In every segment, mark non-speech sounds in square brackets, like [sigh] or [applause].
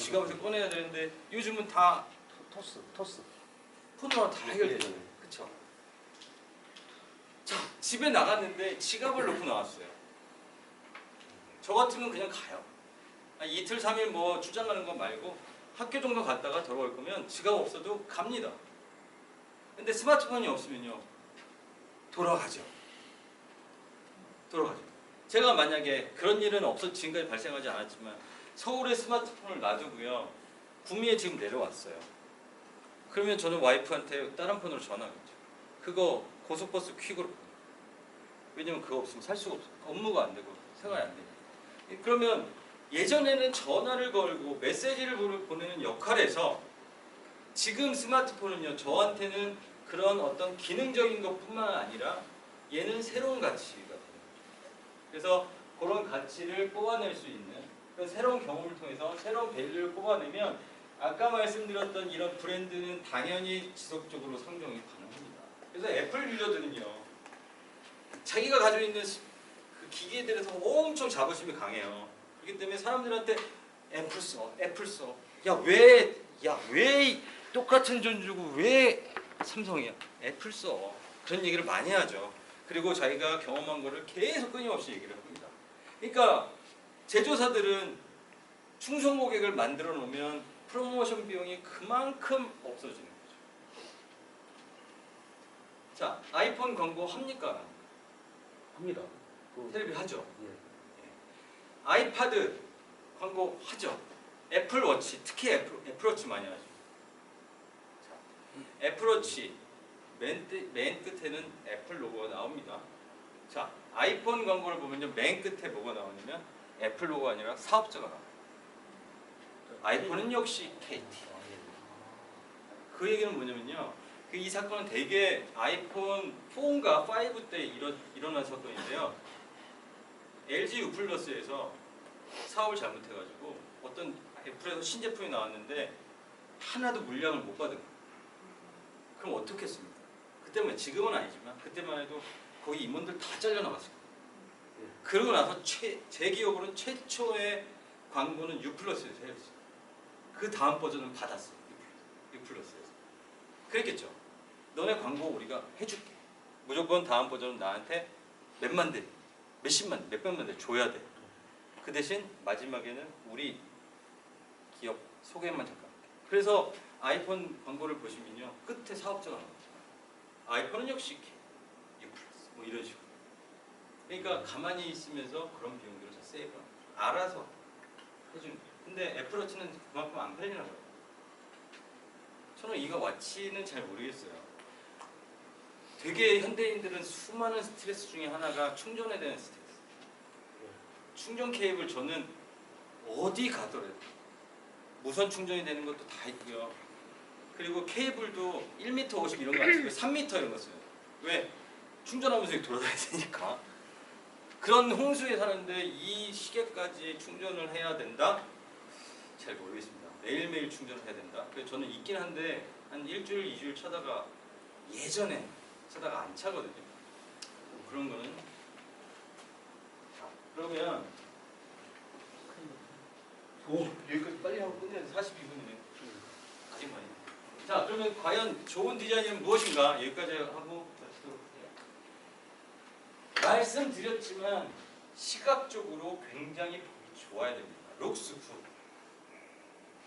지갑에서 꺼내야 되는데 요즘은 다 토스 토스. 폰으로 다 해결되잖아요. 예, 그쵸? 자, 집에 나갔는데 지갑을 놓고 나왔어요. 저 같으면 그냥 가요. 아, 이틀, 삼일 뭐 출장 가는 거 말고 학교 정도 갔다가 돌아올 거면 지갑 없어도 갑니다. 근데 스마트폰이 없으면요. 돌아가죠. 돌아가죠. 제가 만약에 그런 일은 없어 지금까지 발생하지 않았지만 서울에 스마트폰을 놔두고요. 구미에 지금 내려왔어요. 그러면 저는 와이프한테 다른 폰으로 전화하겠죠. 그거 고속버스 퀵으로. 왜냐면 그거 없으면 살 수가 없어요. 업무가 안 되고 생활이 안 되니까. 그러면 예전에는 전화를 걸고 메시지를 보내- 보내는 역할에서 지금 스마트폰은요 저한테는 그런 어떤 기능적인 것뿐만 아니라 얘는 새로운 가치가 되는 거죠. 그래서 그런 가치를 뽑아낼 수 있는 그런 새로운 경험을 통해서 새로운 밸류를 뽑아내면 아까 말씀드렸던 이런 브랜드는 당연히 지속적으로 성장이 가능합니다. 그래서 애플 유저들은요 자기가 가지고 있는 스- 그 기기에 대해서 엄청 자부심이 강해요. 그렇기 때문에 사람들한테 애플 써, 애플 써. 야 왜, 야 왜 똑같은 돈 주고 왜 삼성이야? 애플 써. 그런 얘기를 많이 하죠. 그리고 자기가 경험한 거를 계속 끊임없이 얘기를 합니다. 그러니까 제조사들은 충성 고객을 만들어 놓으면 프로모션 비용이 그만큼 없어지는 거죠. 자, 아이폰 광고 합니까? 합니다. 그, 텔레비 하죠. 예. 아이파드 광고 하죠. 애플워치 특히 애플, 애플워치 많이 하죠. 자, 애플워치 맨, 끝- 맨 끝에는 애플 로고가 나옵니다. 자 아이폰 광고를 보면요 맨 끝에 뭐가 나오냐면 애플 로고가 아니라 사업자가 나와요. 아이폰은 역시 KT. 그 얘기는 뭐냐면요. 그 이 사건은 대개 아이폰 4인가 5 때 일어, 일어난 사건인데요. LG U 플러스에서 사업을 잘못해가지고 어떤 애플에서 신제품이 나왔는데 하나도 물량을 못 받은 거예요. 그럼 어떻게 했습니까? 그때만 지금은 아니지만 그때만 해도 거기 임원들 다 잘려 나갔을 거예요. 그러고 나서 최, 제 기억으로는 최초의 광고는 U 플러스에서 했어요. 그 다음 버전은 받았어요. U 플러스에서. 그랬겠죠. 너네 광고 우리가 해줄게. 무조건 다음 버전은 나한테 몇만 대, 몇십만 대, 몇백만 대 줘야 돼. 그 대신 마지막에는 우리 기업 소개만 잠깐. 그래서 아이폰 광고를 보시면요. 끝에 사업자가 나옵니다. 아이폰은 역시 U 플러스 뭐 이런 식으로. 그러니까 가만히 있으면서 그런 비용들을 다 세이브 알아서 해주는 거예요. 근데 애플워치는 그만큼 안 팔리나 봐요. 저는 이거 와치는 잘 모르겠어요. 되게 현대인들은 수많은 스트레스 중에 하나가 충전에 대한 스트레스. 충전 케이블 저는 어디 가더라도 무선 충전이 되는 것도 다 있고요. 그리고 케이블도 1m 50 이런 거 안 쓰고 3m 이런 거 써요. 왜? 충전하면서 되니까. 그런 홍수에 사는데 이 시계까지 충전을 해야 된다? 잘 모르겠습니다. 매일매일 충전을 해야 된다. 그래서 저는 있긴 한데 한 일주일, 이주일 차다가 예전에 차다가 안 차거든요. 뭐 그런 거는 자, 그러면 오 여기까지 빨리 하고 끝내야 돼. 42분이네. 아직 많이. 자 그러면 과연 좋은 디자인은 무엇인가 여기까지 하고. 말씀드렸지만 시각적으로 굉장히 좋아야 됩니다. 굿.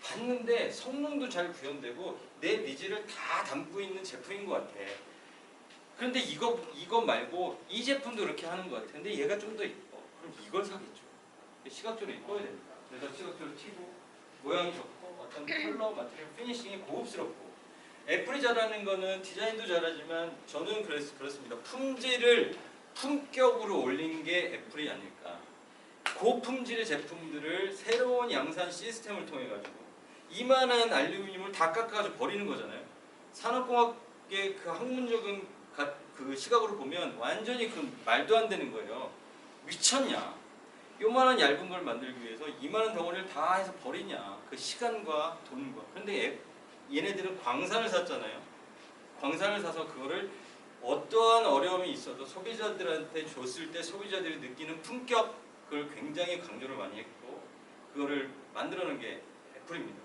봤는데 성능도 잘 구현되고 내 니즈를 다 담고 있는 제품인 것 같아. 그런데 이거 이거 말고 이 제품도 그렇게 하는 것 같은데 얘가 좀 더 이뻐. 그럼 이걸 사겠죠. 시각적으로 이뻐야 됩니다. 그래서 시각적으로 튀고 모양이 좋고 어떤 컬러, 마테리얼, 피니싱이 고급스럽고 애플이 잘하는 거는 디자인도 잘하지만 저는 그랬, 그렇습니다. 품질을 품격으로 올린 게 애플이 아닐까. 고품질의 제품들을 새로운 양산 시스템을 통해 가지고 이만한 알루미늄을 다 깎아가지고 버리는 거잖아요. 산업공학의 그 학문적인 가- 그 시각으로 보면 완전히 그 말도 안 되는 거예요. 미쳤냐? 요만한 얇은 걸 만들기 위해서 이만한 덩어리를 다 해서 버리냐? 그 시간과 돈과. 그런데 얘- 얘네들은 광산을 샀잖아요. 광산을 사서 그거를 어떠한 어려움이 있어도 소비자들한테 줬을 때 소비자들이 느끼는 품격 그걸 굉장히 강조를 많이 했고 그거를 만들어낸 게 애플입니다.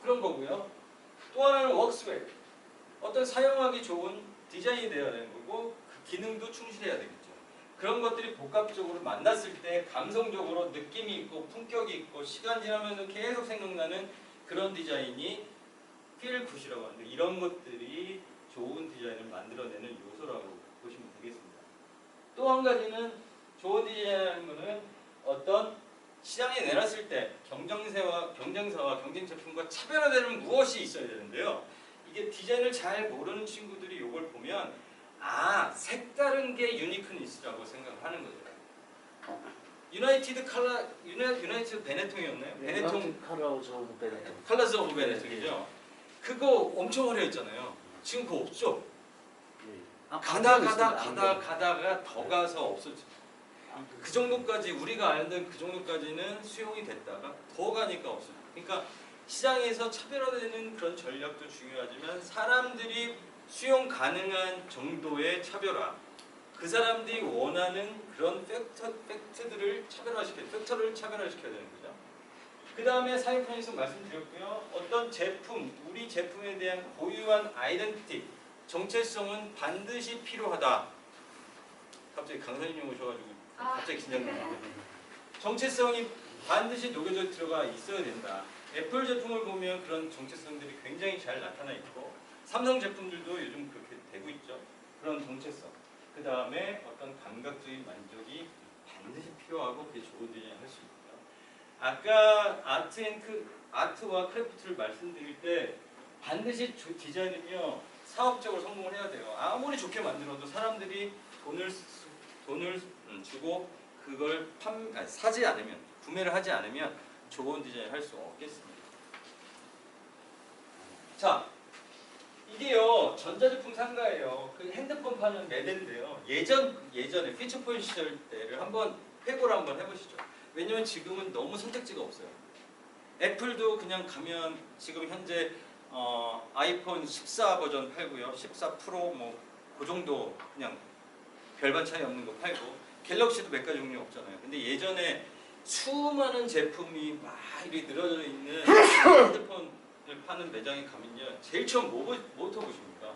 그런 거고요. 또 하나는 웍스웨이. 어떤 사용하기 좋은 디자인이 되어야 되는 거고 그 기능도 충실해야 되겠죠. 그런 것들이 복합적으로 만났을 때 감성적으로 느낌이 있고 품격이 있고 시간 지나면 계속 생각나는 그런 디자인이 필 굿이라고 하는데 이런 것들이 좋은 디자인을 만들어내는 요소라고 보시면 되겠습니다. 또 한 가지는 좋은 디자인이라는 것은 어떤 시장에 내놨을 때 경쟁사와 경쟁사와 경쟁 제품과 차별화되는 무엇이 있어야 되는데요. 이게 디자인을 잘 모르는 친구들이 이걸 보면 아 색다른 게 유니크니스라고 생각하는 거죠. 유나이티드 칼라 유나 유나이티드 베네통이었나요? 베네통 카라우즈 오브 베네통. 칼라스 오브 베네통이죠. 그거 엄청 화려했잖아요. 지금 그거 없죠. 예. 가다 가다 가다 가다가 더 가서 없어지. 그 정도까지 우리가 알던 그 정도까지는 수용이 됐다가 더 가니까 없어져. 그러니까 시장에서 차별화되는 그런 전략도 중요하지만 사람들이 수용 가능한 정도의 차별화. 그 사람들이 원하는 그런 팩터, 팩트들을 차별화시켜, 팩터를 차별화시켜야 되는 거죠. 그 다음에 사용 편의성 말씀드렸고요. 어떤 제품, 우리 제품에 대한 고유한 아이덴티티, 정체성은 반드시 필요하다. 갑자기 강사님 오셔가지고 갑자기 긴장돼요. 정체성이 반드시 녹여져 들어가 있어야 된다. 애플 제품을 보면 그런 정체성들이 굉장히 잘 나타나 있고 삼성 제품들도 요즘 그렇게 되고 있죠. 그런 정체성. 그 다음에 어떤 감각적인 만족이 반드시 필요하고 그게 좋은 디자인 할수 있다. 아까 아트 앤크 아트와 크래프트를 말씀드릴 때 반드시 조- 디자인은요 사업적으로 성공을 해야 돼요. 아무리 좋게 만들어도 사람들이 돈을 쓰- 돈을 음, 주고 그걸 판 아니, 사지 않으면 구매를 하지 않으면 좋은 디자인 할 수 없겠습니다. 자 이게요 전자제품 상가예요. 그 핸드폰 파는 매대인데요. 예전 예전에 피처폰 시절 때를 한번 회고를 한번 해보시죠. 왜냐면 지금은 너무 선택지가 없어요. 애플도 그냥 가면 지금 현재 어, 아이폰 14 버전 팔고요. 14 프로 뭐 그 정도 그냥 별반 차이 없는 거 팔고 갤럭시도 몇 가지 종류 없잖아요. 근데 예전에 수많은 제품이 막 이렇게 늘어져 있는 핸드폰을 파는 매장에 가면요. 제일 처음 뭐, 보- 뭐부터 보십니까?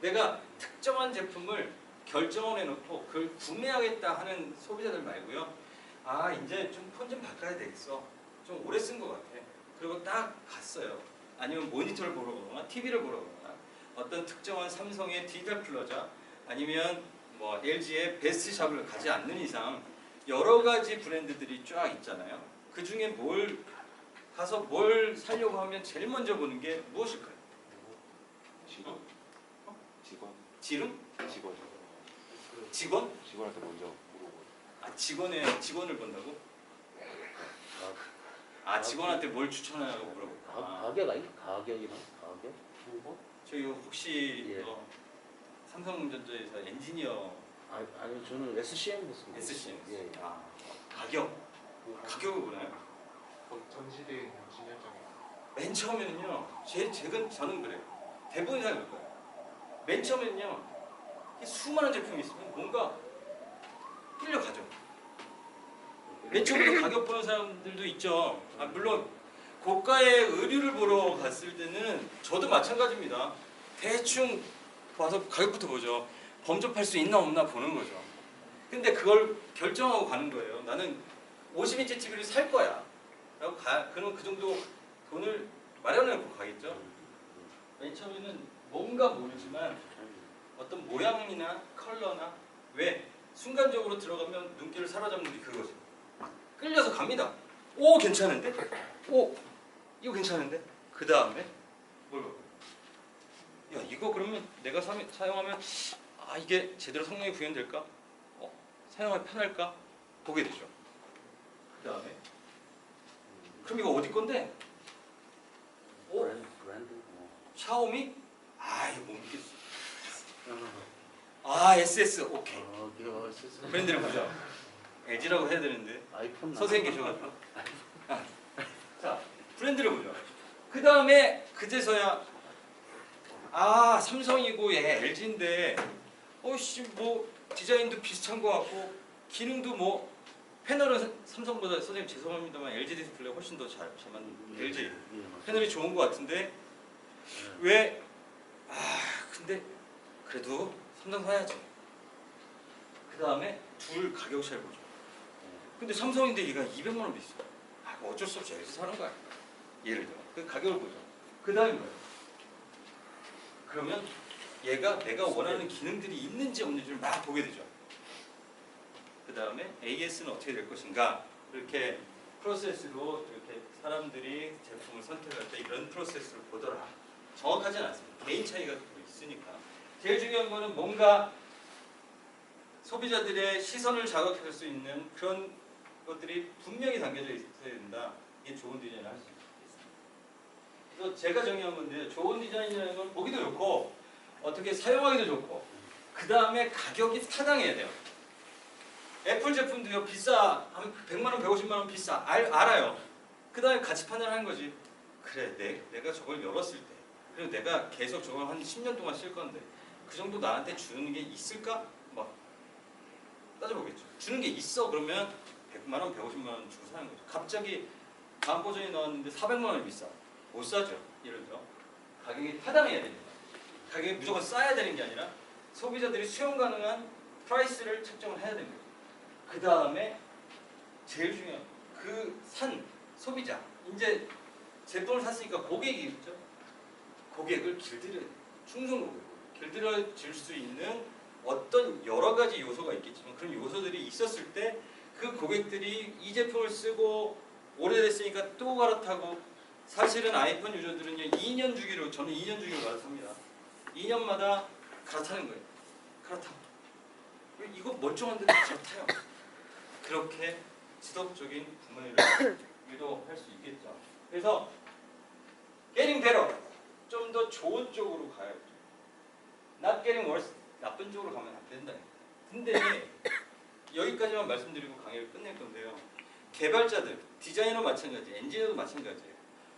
내가 특정한 제품을 결정을 해놓고 그걸 구매하겠다 하는 소비자들 말고요. 아 이제 좀 폰 좀 바꿔야 되겠어. 좀 오래 쓴 것 같아. 그리고 딱 갔어요. 아니면 모니터를 보러 가거나 TV를 보러 가거나 어떤 특정한 삼성의 디지털 플러자 아니면 뭐 LG의 베스트샵을 가지 않는 이상 여러 가지 브랜드들이 쫙 있잖아요. 그 중에 뭘 가서 뭘 살려고 하면 제일 먼저 보는 게 무엇일까요? 직원. 직원. 지름? 직원. 직원? 직원한테 먼저 물어보고. 아 직원의 직원을 본다고? 아 직원한테 뭘 추천하냐고 물어보고. 가, 아, 가격 아니? 가격이나 가격? 저희 혹시 예. 어, 삼성전자에서 엔지니어 아니 아니 저는 SCM 됐습니다. SCM. 예. 예. 아 가격 가격을 보나요? 전시대 있는 진열장에 맨 처음에는요. 제 제근 저는 그래요. 대부분이 다 그럴 거예요. 맨 처음에는요. 이 수많은 제품이 있으면 뭔가 끌려가죠. 맨 처음부터 [clears throat] 가격 보는 사람들도 있죠. 아, 물론 고가의 의류를 보러 갔을 때는 저도 마찬가지입니다. 대충 와서 가격부터 보죠. 범접할 수 있나 없나 보는 거죠. 근데 그걸 결정하고 가는 거예요. 나는 50인치 TV를 살 거야. 라고 가, 그럼 그 정도 돈을 마련해 놓고 가겠죠. 맨 처음에는 뭔가 모르지만 어떤 모양이나 컬러나 왜 순간적으로 들어가면 눈길을 사로잡는 게 그거죠. 끌려서 갑니다. 오 괜찮은데? 오 이거 괜찮은데? 그 다음에 뭘 봐요? 야 이거 그러면 내가 사, 사용하면 아 이게 제대로 성능이 구현될까? 어 사용하기 편할까? 보게 되죠. 그 다음에 그럼 이거 어디 건데? 오. 샤오미? 아 이거 못 믿겠어. 아, 아 SS 오케이. 어, 이거 SS. 브랜드를 보자. LG라고 해야 되는데 아이폰 선생님 계셔가지고. 아, 자 브랜드를 보죠. 그 다음에 그제서야 아 삼성이고 얘 LG인데 어씨 뭐 디자인도 비슷한 것 같고 기능도 뭐 패널은 삼성보다 선생님 죄송합니다만 LG 디스플레이 훨씬 더잘 잘 만든 LG 예, 맞습니다. 패널이 좋은 것 같은데 왜? 아 근데 그래도 삼성 사야지. 그 다음에 둘 가격 차이 보죠. 근데 삼성인데 얘가 200만 원 비싸. 아뭐 어쩔 수 없이 여기서 사는 거야. 예를 들어 그 가격을 보죠. 그 다음에 뭐야? 그러면 얘가 내가 원하는 기능들이 있는지 없는지를 막 보게 되죠. 그 다음에 AS는 어떻게 될 것인가 이렇게 프로세스로 이렇게 사람들이 제품을 선택할 때 이런 프로세스를 보더라. 정확하진 않습니다. 개인 차이가 또 있으니까. 제일 중요한 거는 뭔가 소비자들의 시선을 자극할 수 있는 그런 것들이 분명히 담겨져 있어야 된다. 이게 좋은 디자인을 할 수 있습니다. 그래서 제가 정의한 건데 좋은 디자인이라는 건 보기도 좋고 어떻게 사용하기도 좋고 그 다음에 가격이 타당해야 돼요. 애플 제품도요 비싸 한 100만 원, 150만 원 비싸 알, 알아요. 그 다음에 가치 판단하는 거지. 그래 내, 내가 저걸 열었을 때 그리고 내가 계속 저걸 한 10년 동안 쓸 건데 그 정도 나한테 주는 게 있을까? 막 따져보겠죠. 주는 게 있어 그러면 100만 원, 150만 원 주고 사는 거죠. 갑자기 다음 버전이 나왔는데 400만 원이 비싸. 못 사죠. 예를 들어 가격이 타당해야 됩니다. 가격이 무조건 싸야 되는 게 아니라 소비자들이 수용 가능한 프라이스를 책정을 해야 됩니다. 그 다음에 제일 중요한 그 산 소비자 이제 제품을 샀으니까 고객이 있죠. 고객을 길들여 충성 고객 길들여질 수 있는 어떤 여러 가지 요소가 있겠지만 그런 요소들이 있었을 때 그 고객들이 이 제품을 쓰고 오래됐으니까 또 갈아타고 사실은 아이폰 유저들은요 2년 주기로 저는 2년 주기로 갈아탑니다. 2년마다 갈아타는 거예요. 갈아타. 이거 멀쩡한데 갈아타요. 그렇게 지속적인 구매를 유도할 수 있겠죠. 그래서 getting better 좀더 좋은 쪽으로 가야죠. Not getting worse 나쁜 쪽으로 가면 안 된다. 근데 [coughs] 여기까지만 말씀드리고 강의를 끝낼 건데요. 개발자들, 디자이너 마찬가지, 엔지니어도 마찬가지예요.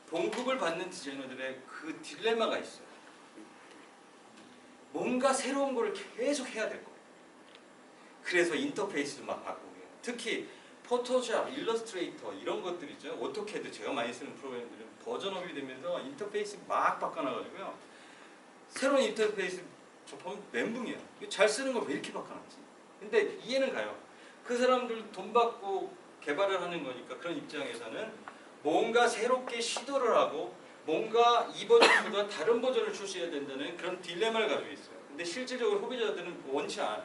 봉급을 받는 디자이너들의 그 딜레마가 있어요. 뭔가 새로운 걸 계속 해야 될 거예요. 그래서 인터페이스도 막 바꾸고 특히 포토샵, 일러스트레이터 이런 것들 있죠. 오토캐드 제가 많이 쓰는 프로그램들은 버전업이 되면서 인터페이스 막 바꿔놔가지고요. 새로운 인터페이스 접하면 멘붕이에요. 이거 잘 쓰는 걸 왜 이렇게 바꿔놨지? 근데 이해는 가요. 그 사람들 돈 받고 개발을 하는 거니까 그런 입장에서는 뭔가 새롭게 시도를 하고 뭔가 이 버전보다 다른 버전을 출시해야 된다는 그런 딜레마를 가지고 있어요. 근데 실질적으로 소비자들은 원치 않아요.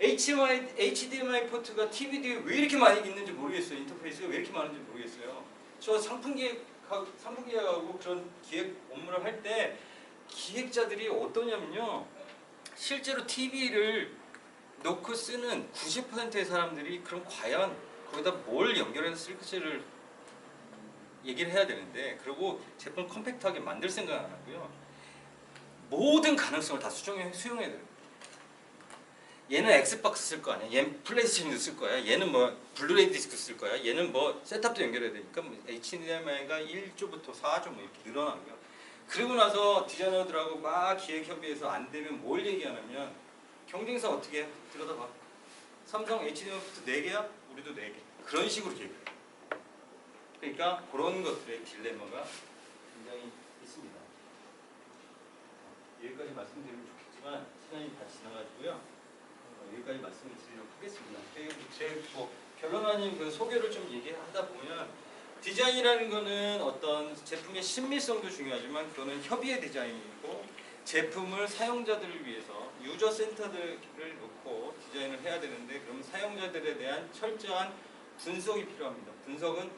HDMI, HDMI 포트가 TV 뒤에 왜 이렇게 많이 있는지 모르겠어요. 인터페이스가 왜 이렇게 많은지 모르겠어요. 저 상품 기획 상품 기획하고 그런 기획 업무를 할때 기획자들이 어떠냐면요. 실제로 TV를 놓고 쓰는 90%의 사람들이 그럼 과연 거기다 뭘 연결해서 쓸지를 얘기를 해야 되는데 그리고 제품 컴팩트하게 만들 생각 안 하고요. 모든 가능성을 다 수정해 수용해야 돼요. 얘는 엑스박스 쓸 거 아니야. 얘는 플레이스테이션도 쓸 거야. 얘는 뭐 블루레이 디스크 쓸 거야. 얘는 뭐 셋탑도 연결해야 되니까 뭐 HDMI가 1조부터 4조 뭐 이렇게 늘어나고요. 그리고 나서 디자이너들하고 막 기획 협의해서 안 되면 뭘 얘기하냐면 경쟁사 어떻게 해? 들여다봐. 삼성 HDMI부터 4개야? 우리도 4개. 그런 식으로 얘기해요. 그러니까 그런 것들의 딜레마가 굉장히 있습니다. 여기까지 말씀드리면 좋겠지만 시간이 다 지나가지고요. 어, 여기까지 말씀을 드리도록 하겠습니다. 그리고 제뭐 결론 아닌 그 소개를 좀 얘기하다 보면 디자인이라는 거는 어떤 제품의 신미성도 중요하지만 그거는 협의의 디자인이고 제품을 사용자들을 위해서 유저 센터들을 놓고 디자인을 해야 되는데 그럼 사용자들에 대한 철저한 분석이 필요합니다. 분석은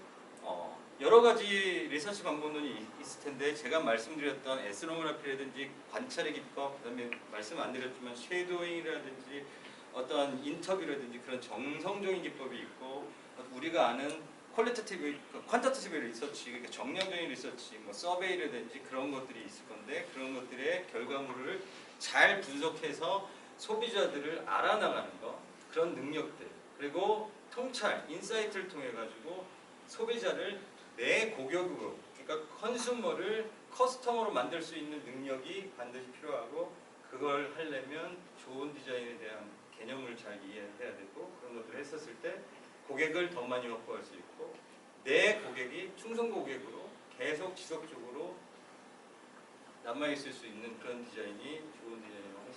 어, 여러 가지 리서치 방법론이 있- 있을 텐데 제가 말씀드렸던 에스노그래피라든지 관찰의 기법, 그다음에 말씀 안 드렸지만 쉐도잉이라든지 어떤 인터뷰라든지 그런 정성적인 기법이 있고 우리가 아는 퀄리테티브, 퀀터티티브 리서치, 그러니까 정량적인 리서치, 뭐 서베이라든지 그런 것들이 있을 건데 그런 것들의 결과물을 잘 분석해서 소비자들을 알아나가는 거 그런 능력들 그리고 통찰, 인사이트를 통해 가지고 소비자를 내 고객으로 그러니까 컨슈머를 커스터머로 만들 수 있는 능력이 반드시 필요하고 그걸 하려면 좋은 디자인에 대한 개념을 잘 이해해야 되고 그런 것들을 했었을 때 고객을 더 많이 확보할 수 있고 내 고객이 충성 고객으로 계속 지속적으로 남아 있을 수 있는 그런 디자인이 좋은 디자인이라고